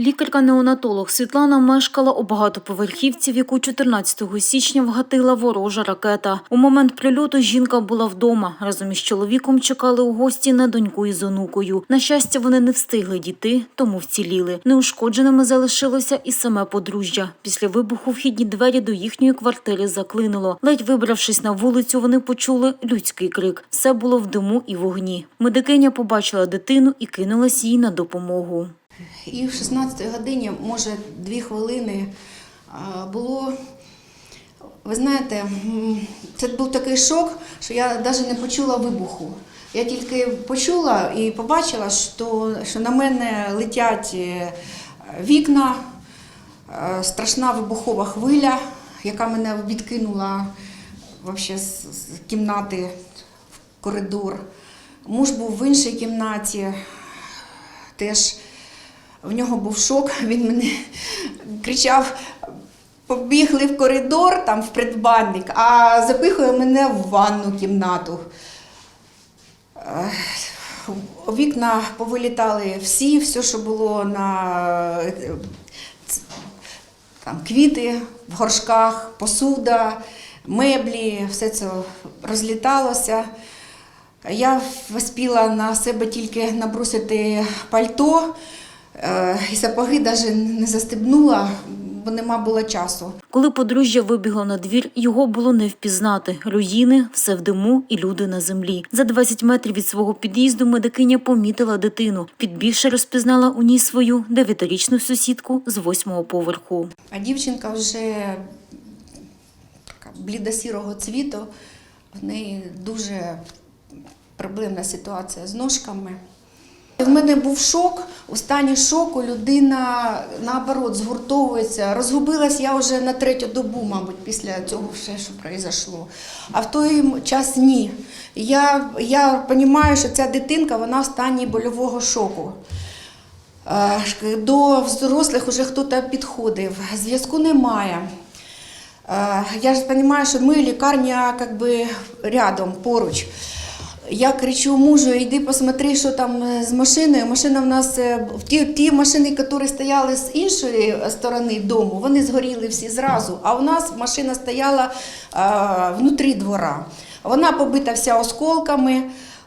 Лікарка-неонатолог Світлана мешкала у багатоповерхівці, в яку 14 січня вгатила ворожа ракета. У момент прильоту жінка була вдома. Разом із чоловіком чекали у гості на доньку із онукою. На щастя, вони не встигли дійти, тому вціліли. Неушкодженими залишилося і саме подружжя. Після вибуху вхідні двері до їхньої квартири заклинило. Ледь вибравшись на вулицю, вони почули людський крик. Все було в диму і вогні. Медикиня побачила дитину і кинулась їй на допомогу. І в 16 годині, може, дві хвилини було. Ви знаєте, це був такий шок, що я навіть не почула вибуху. Я тільки почула і побачила, що, що на мене летять е, вікна, е, страшна вибухова хвиля, яка мене відкинула вообще з кімнати в коридор. Муж був в іншій кімнаті, теж в нього був шок, він мене кричав, побігли в коридор, там в придбанник, а запихує мене в ванну кімнату. Вікна повилітали всі, все, що було на е, там, квіти в горшках, посуда, меблі, все це розліталося. Я вспіла на себе тільки набрусити пальто, і сапоги навіть не застебнула, бо нема було часу. Коли подружжя вибігло на двір, його було не впізнати. Руїни, все в диму і люди на землі. За 20 метрів від свого під'їзду медикиня помітила дитину. Підбігши розпізнала у ній свою дев'ятирічну сусідку з восьмого поверху. А дівчинка вже така блідо-сірого цвіту, в неї дуже проблемна ситуація з ножками. В мене був шок, у стані шоку людина наоборот згуртовується. Розгубилась я вже на третю добу, мабуть, після цього все, що произошло. А в той час ні. Я, я розумію, що ця дитинка вона в стані больового шоку. Е, До взрослих вже хтось підходив, зв'язку немає. Е, Я ж розумію, що ми лікарня как би, рядом, поруч. Я кричу мужу, йди посмотри, що там е, з машиною. Машина в нас, е, ті, ті машини, які стояли з іншої сторони дому, вони згоріли всі зразу. А у нас машина стояла е, внутрі двора. Вона побита вся осколками.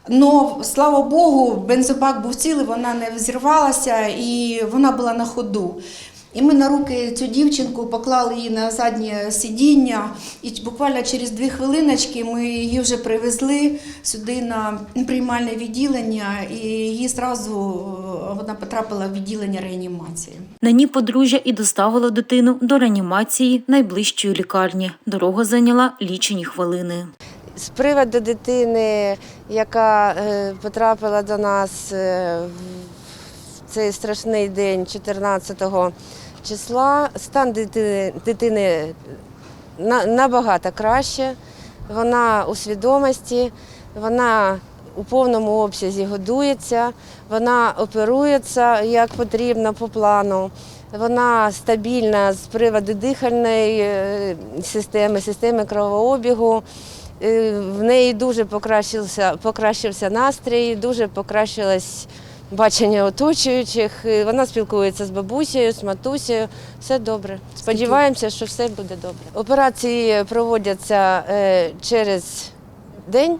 Но, слава Богу, бензобак був цілий, вона не взірвалася і вона була на ходу. І ми на руки цю дівчинку поклали її на заднє сидіння, і буквально через дві хвилиночки ми її вже привезли сюди на приймальне відділення, і її зразу е, вона потрапила в відділення реанімації. На ній подружжя і доставило дитину до реанімації найближчої лікарні. Дорога зайняла лічені хвилини. З приводу дитини, яка е, потрапила до нас е, в цей страшний день 14 числа, стан дитини, набагато краще. Вона у свідомості, вона у повному обсязі годується, вона оперується як потрібно по плану. Вона стабільна з приводу дихальної е, системи, системи кровообігу. Е, В неї дуже покращився, покращився настрій, дуже покращилось бачення оточуючих. Вона спілкується з бабусею, з матусею. Все добре. Сподіваємося, що все буде добре. Операції проводяться е, через день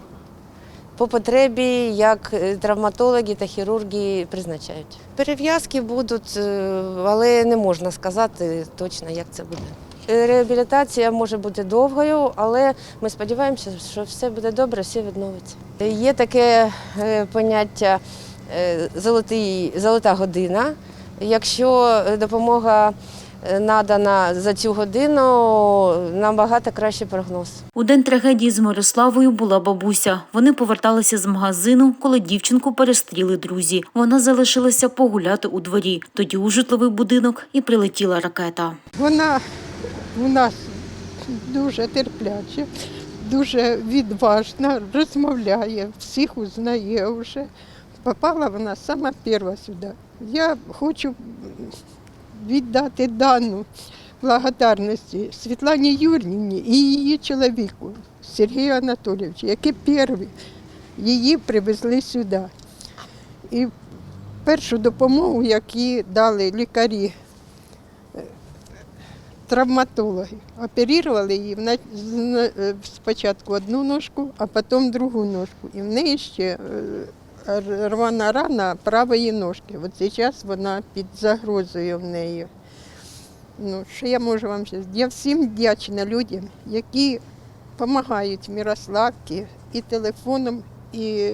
по потребі, як е, травматологи та хірурги призначають. Перев'язки будуть, е, але не можна сказати точно, як це буде. Реабілітація може бути довгою, але ми сподіваємося, що все буде добре, все відновиться. Є таке поняття золотий, золота година. Якщо е, допомога е, надана за цю годину, набагато кращий прогноз. У день трагедії з Мирославою була бабуся. Вони поверталися з магазину, коли дівчинку перестріли друзі. Вона залишилася погуляти у дворі. Тоді у житловий будинок і прилетіла ракета. Вона у нас дуже терпляча, дуже відважна, розмовляє, всіх узнає вже. Попала вона сама перша сюди. Я хочу віддати дану благодарності Світлані Юрівні і її чоловіку Сергію Анатолійовичу, які перші її привезли сюди. І першу допомогу, яку дали лікарі, е, травматологи. Оперували її е, спочатку одну ножку, а потім другу ножку. І в неї ще е, рвана рана правої ножки. От зараз вона під загрозою в неї. Ну, що я можу вам ще? Я всім вдячна людям, які допомагають Мірославці і телефоном, і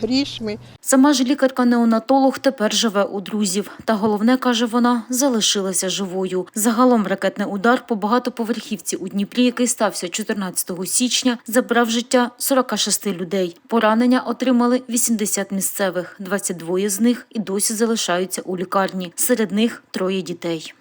грішми. Сама ж лікарка-неонатолог тепер живе у друзів. Та головне, каже вона, залишилася живою. Загалом ракетний удар по багатоповерхівці у Дніпрі, який стався 14 січня, забрав життя 46 людей. Поранення отримали 80 місцевих. 22 з них і досі залишаються у лікарні. Серед них троє дітей.